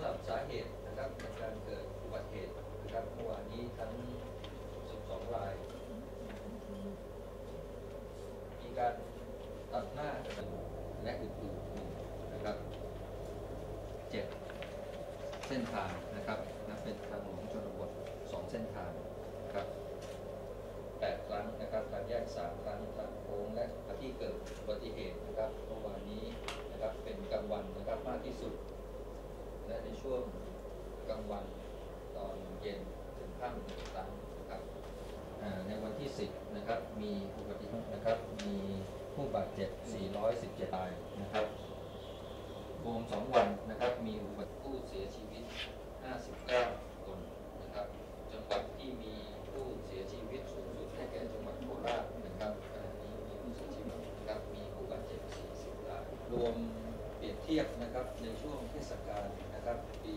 ำหรับสาเหตุนะครับในการเกิดอุบัติเหตุนะครับเมื่อวานนี้ทั้ง 12 ราย มีการตัดหน้าและอื่นๆนะครับเจ็ดเส้นทางนะครับนับเป็นทางหลวงชนบทสองเส้นทางนะครับแปดครั้งนะครับการแยกสามครั้งทางโค้งและที่เกิดอุบัติเหตุนะครับเมื่อวานนี้นะครับเป็นกลางวัน ช่วงกลางวันตอนเย็นถึงค่ำต่างนะครับในวันที่ 10 นะครับ มีอุบัติเหตุนะครับ มีผู้บาดเจ็บ 417รายนะครับรวม2 วันนะครับ มีอุบัติผู้เสียชีวิต 59 คนนะครับ จังหวัดที่มีผู้เสียชีวิตสูงสุดได้แก่จังหวัดโคราชนะครับขณะนี้มีผู้เสียชีวิตนะครับ มีผู้บาดเจ็บ 40 ราย รวม เทียบนะครับในช่วงเทศกาลนะครับปี